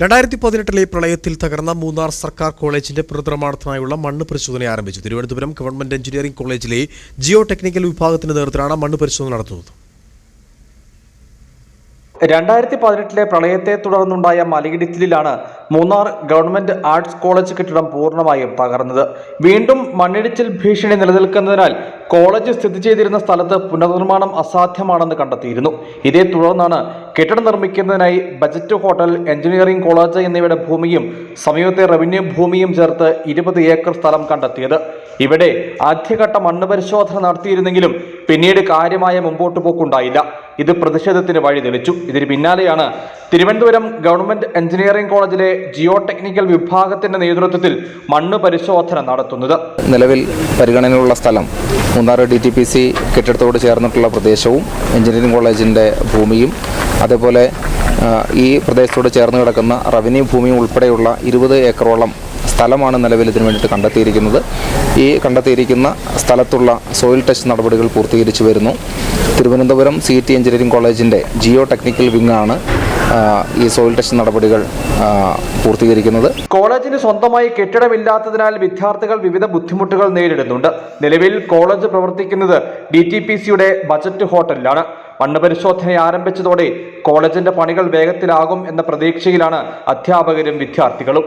രണ്ടായിരത്തി പതിനെട്ടിലെ പ്രളയത്തിൽ തകർന്ന മൂന്നാർ സർക്കാർ കോളേജിന്റെ പുനർനിർമ്മാണത്തിനായുള്ള മണ്ണ് പരിശോധന ആരംഭിച്ചു. തിരുവനന്തപുരം ഗവൺമെന്റ് എഞ്ചിനീയറിംഗ് കോളേജിലെ ജിയോ ടെക്നിക്കൽ വിഭാഗത്തിന്റെ നേതൃത്വത്തിലാണ് മണ്ണ് പരിശോധന നടത്തുന്നത്. രണ്ടായിരത്തി പതിനെട്ടിലെ പ്രളയത്തെ തുടർന്നുണ്ടായ മലയിടിച്ചിലാണ് മൂന്നാർ ഗവൺമെന്റ് ആർട്സ് കോളേജ് കെട്ടിടം പൂർണമായും തകർന്നത്. വീണ്ടും മണ്ണിടിച്ചിൽ ഭീഷണി നിലനിൽക്കുന്നതിനാൽ കോളേജ് സ്ഥിതി ചെയ്തിരുന്ന സ്ഥലത്ത് പുനർനിർമ്മാണം അസാധ്യമാണെന്ന് കണ്ടെത്തിയിരുന്നു. ഇതേ തുടർന്നാണ് കെട്ടിടം നിർമ്മിക്കുന്നതിനായി ബജറ്റ് ഹോട്ടൽ എഞ്ചിനീയറിംഗ് കോളേജ് എന്നിവയുടെ ഭൂമിയും സമീപത്തെ റവന്യൂ ഭൂമിയും ചേർത്ത് ഇരുപത് ഏക്കർ സ്ഥലം കണ്ടെത്തിയത്. ഇവിടെ ആദ്യഘട്ട മണ്ണ് പരിശോധന നടത്തിയിരുന്നെങ്കിലും പിന്നീട് കാര്യമായ മുമ്പോട്ട് പോക്കുണ്ടായില്ല. ഇത് പ്രതിഷേധത്തിന് വഴി തെളിച്ചു. ഇതിന് പിന്നാലെയാണ് തിരുവനന്തപുരം ഗവൺമെന്റ് എഞ്ചിനീയറിംഗ് കോളേജിലെ ജിയോ ടെക്നിക്കൽ വിഭാഗത്തിന്റെ നേതൃത്വത്തിൽ മണ്ണ് പരിശോധന നടത്തുന്നത്. നിലവിൽ പരിഗണനയിലുള്ള സ്ഥലം Munnar D T P C കെട്ടിടത്തോട് ചേർന്നിട്ടുള്ള പ്രദേശവും എഞ്ചിനീയറിംഗ് കോളേജിന്റെ ഭൂമിയും. അതേപോലെ ഈ പ്രദേശത്തോട് ചേർന്ന് കിടക്കുന്ന റവന്യൂ ഭൂമിയും ഉൾപ്പെടെയുള്ള ഇരുപത് ഏക്കറോളം സ്ഥലമാണ് നിലവിൽ ഇതിനു വേണ്ടിയിട്ട് കണ്ടെത്തിയിരിക്കുന്നത്. ഈ കണ്ടെത്തിയിരിക്കുന്ന സ്ഥലത്തുള്ള സോയിൽ ടെസ്റ്റ് നടപടികൾ പൂർത്തീകരിച്ചു വരുന്നു. തിരുവനന്തപുരം സി ടി എഞ്ചിനീയറിംഗ് കോളേജിന്റെ ജിയോ ടെക്നിക്കൽ വിങ്ങാണ് ഈ സോയിൽ ടെസ്റ്റ് നടപടികൾ പൂർത്തീകരിക്കുന്നത്. കോളേജിന് സ്വന്തമായി കെട്ടിടമില്ലാത്തതിനാൽ വിദ്യാർത്ഥികൾ വിവിധ ബുദ്ധിമുട്ടുകൾ നേരിടുന്നുണ്ട്. നിലവിൽ കോളേജ് പ്രവർത്തിക്കുന്നത് ഡി ടി പി സിയുടെ ബജറ്റ് ഹോട്ടലിലാണ്. മണ്ണ് പരിശോധന ആരംഭിച്ചതോടെ കോളേജിന്റെ പണികൾ വേഗത്തിലാകും എന്ന പ്രതീക്ഷയിലാണ് അധ്യാപകരും വിദ്യാർത്ഥികളും.